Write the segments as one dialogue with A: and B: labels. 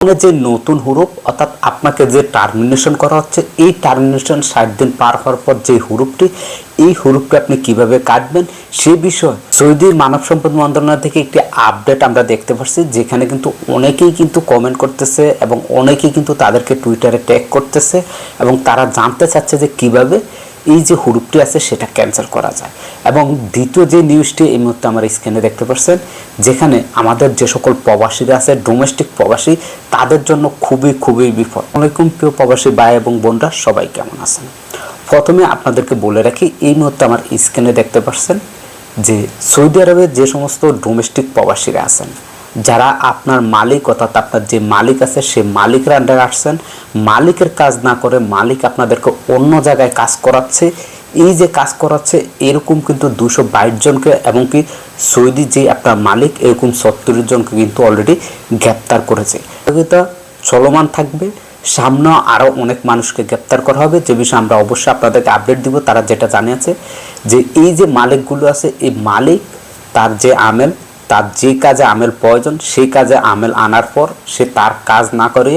A: যে নতুন হুরুপ, অর্থাৎ আপনাকে যে টার্মিনেশন করা হচ্ছে, এই টার্মিনেশন ষাট দিন পার হওয়ার পর যে হুরুপটি এই হুরুপটি আপনি কীভাবে কাটবেন সে বিষয়ে সৌদির মানব সম্পদ মন্ত্রণালয় থেকে একটি আপডেট আমরা দেখতে পাচ্ছি যেখানে কিন্তু অনেকেই কিন্তু কমেন্ট করতেছে এবং অনেকেই কিন্তু তাদেরকে টুইটারে ট্যাগ করতেছে এবং তারা জানতে চাচ্ছে যে কীভাবে এই যে হুরুপটি আছে সেটা ক্যান্সেল করা যায়। এবং দ্বিতীয় যে নিউজটি এই মুহূর্তে আমার স্ক্রিনে দেখতে পাচ্ছেন, যেখানে আমাদের যে সকল প্রবাসীরা আছে ডোমেস্টিক প্রবাসী, তাদের জন্য খুবই খুবই বিপদ। অনেকম প্রিয় প্রবাসী ভাই এবং বোনরা, সবাই কেমন আছেন? প্রথমে আপনাদেরকে বলে রাখি, এই মুহূর্তে আমার স্ক্রিনে দেখতে পাচ্ছেন যে সৌদি আরবে যে সমস্ত ডোমেস্টিক প্রবাসীরা আছেন, যারা আপনার মালিক, অর্থাৎ আপনার যে মালিক আছে, সে মালিকের আন্ডারে আসছেন, মালিকের কাজ না করে মালিক আপনাদেরকে অন্য জায়গায় কাজ করাচ্ছে। এই যে কাজ করাচ্ছে, এরকম কিন্তু দুশো বাইশ জনকে এবং কি সৌদি যে আপনার মালিক, এরকম সত্তর জনকে কিন্তু অলরেডি গ্রেপ্তার করেছে। চলমান থাকবে। সামনেও আরও অনেক মানুষকে গ্রেপ্তার করা হবে। যে বিষয়ে আমরা অবশ্যই আপনাদেরকে আপডেট দিব। তারা যেটা জানিয়েছে যে এই যে মালিকগুলো আছে, এই মালিক, তার যে আমেল, তার যে কাজে আমেল প্রয়োজন, সেই কাজে আমেল আনার পর সে তার কাজ না করে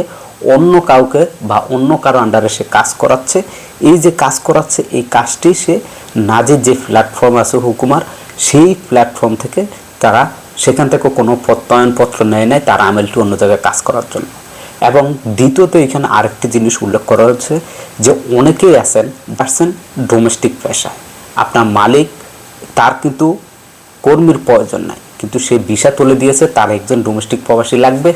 A: অন্য কাউকে বা অন্য কারও আন্ডারে সে কাজ করাচ্ছে। এই যে কাজ করাচ্ছে, এই কাজটি সে নাজের যে প্ল্যাটফর্ম আছে, হুকুমার, সেই প্ল্যাটফর্ম থেকে তারা সেখান থেকে কোনো প্রত্যয়নপত্র নেয় নেয় তার আমেলটি অন্য জায়গায় কাজ করার জন্য। এবং দ্বিতীয়ত এখানে আরেকটি জিনিস উল্লেখ করা হচ্ছে যে অনেকেই আছেন পারছেন ডোমেস্টিক পেশায় আপনার মালিক, তার কিন্তু কর্মীর প্রয়োজন নাই। কিন্তু সে ভিসা তুলে দিয়েছে, তার একজন ডোমেস্টিক প্রবাসী লাগবে।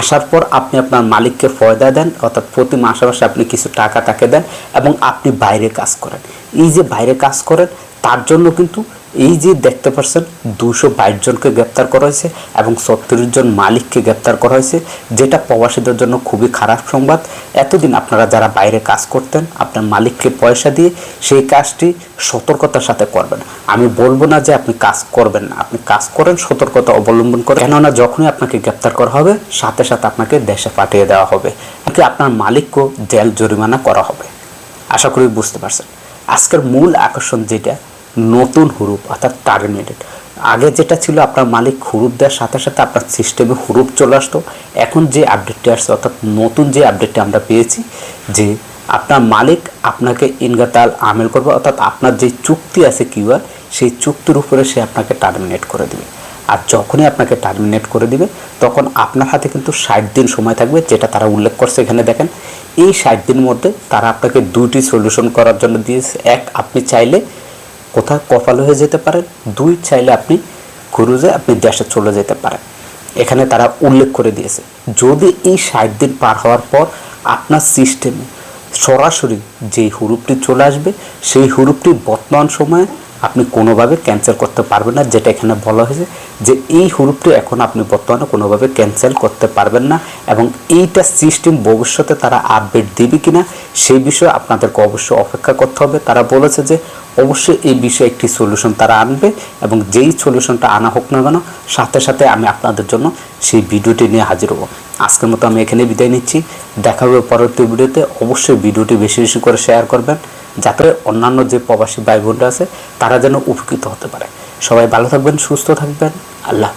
A: আসার পর আপনি আপনার মালিককে ফয়দা দেন, অর্থাৎ প্রতি মাসে মাসে আপনি কিছু টাকা তাকে দেন এবং আপনি বাইরে কাজ করেন। এই যে বাইরে কাজ করেন, তার জন্য কিন্তু এই যে দেখতে পাচ্ছেন দুশো বাইশ জনকে গ্রেপ্তার করা হয়েছে এবং সত্তর জন মালিককে গ্রেপ্তার করা হয়েছে, যেটা প্রবাসীদের জন্য খুবই খারাপ সংবাদ। এতদিন আপনারা যারা বাইরে কাজ করতেন, আপনার মালিককে পয়সা দিয়ে সেই কাজটি সতর্কতার সাথে করবেন। আমি বলব না যে আপনি কাজ করবেন না, আপনি কাজ করেন, সতর্কতা অবলম্বন করেন। কেননা যখনই আপনাকে গ্রেপ্তার করা হবে, সাথে সাথে আপনাকে দেশে পাঠিয়ে দেওয়া হবে। আপনার মালিককেও জেল জরিমানা করা হবে। আশা করি বুঝতে পারছেন। আজকের মূল আকর্ষণ যেটা নতুন হুরুপ, অর্থাৎ টার্মিনেটেড আগে যেটা ছিল আপনার মালিক হুরুপ দেওয়ার সাথে সাথে আপনার সিস্টেমে হুরুপ চলে আসতো। এখন যে আপডেটটি আসছে, অর্থাৎ নতুন যে আপডেটটি আমরা পেয়েছি, যে আপনার মালিক আপনাকে ইনগাতাল আমেল করবে, অর্থাৎ আপনার যে চুক্তি আছে কিউআর সেই চুক্তির উপরে সে আপনাকে টার্মিনেট করে দেবে। আর যখনই আপনাকে টার্মিনেট করে দিবে, তখন আপনার হাতে কিন্তু ষাট দিন সময় থাকবে, যেটা তারা উল্লেখ করছে এখানে দেখেন। এই ষাট দিনের মধ্যে তারা আপনাকে দুইটি সলিউশন করার জন্য দিয়েছে। এক, আপনি চাইলে কোথাও কপাল হয়ে যেতে পারেন দুই চাইলে আপনি ক্রুজে আপনি দেশে চলে যেতে পারেন। এখানে তারা উল্লেখ করে দিয়েছে, যদি এই ষাট দিন পার হওয়ার পর আপনার সিস্টেমে সরাসরি যেই হুরুপটি চলে আসবে, সেই হুরুপটি বর্তমান সময়ে আপনি কোনোভাবে ক্যান্সেল করতে পারবেন না, যেটা এখানে বলা হয়েছে যে এই হুরুপটি এখন আপনি বর্তমানে কোনোভাবে ক্যান্সেল করতে পারবেন না এবং এইটা সিস্টেম ভবিষ্যতে তারা আপডেট দেবে কিনা সেই বিষয়ে আপনাদেরকে অবশ্যই অপেক্ষা করতে হবে। তারা বলেছে যে অবশ্যই এই বিষয়ে একটি সলিউশন তারা আনবে এবং যেই সলিউশনটা আনা হোক না কেন, সাথে সাথে আমি আপনাদের জন্য সেই ভিডিওটি নিয়ে হাজির হব। আজকের মতো আমি এখানে বিদায় নিচ্ছি। দেখা হবে পরবর্তী ভিডিওতে। অবশ্যই ভিডিওটি বেশি বেশি করে শেয়ার করবেন। যাতে অন্যান্য যে প্রবাসী ভাই বোনরা আছে, তারা যেন উপকৃত হতে পারে সবাই ভালো থাকবেন, সুস্থ থাকবেন আল্লাহ।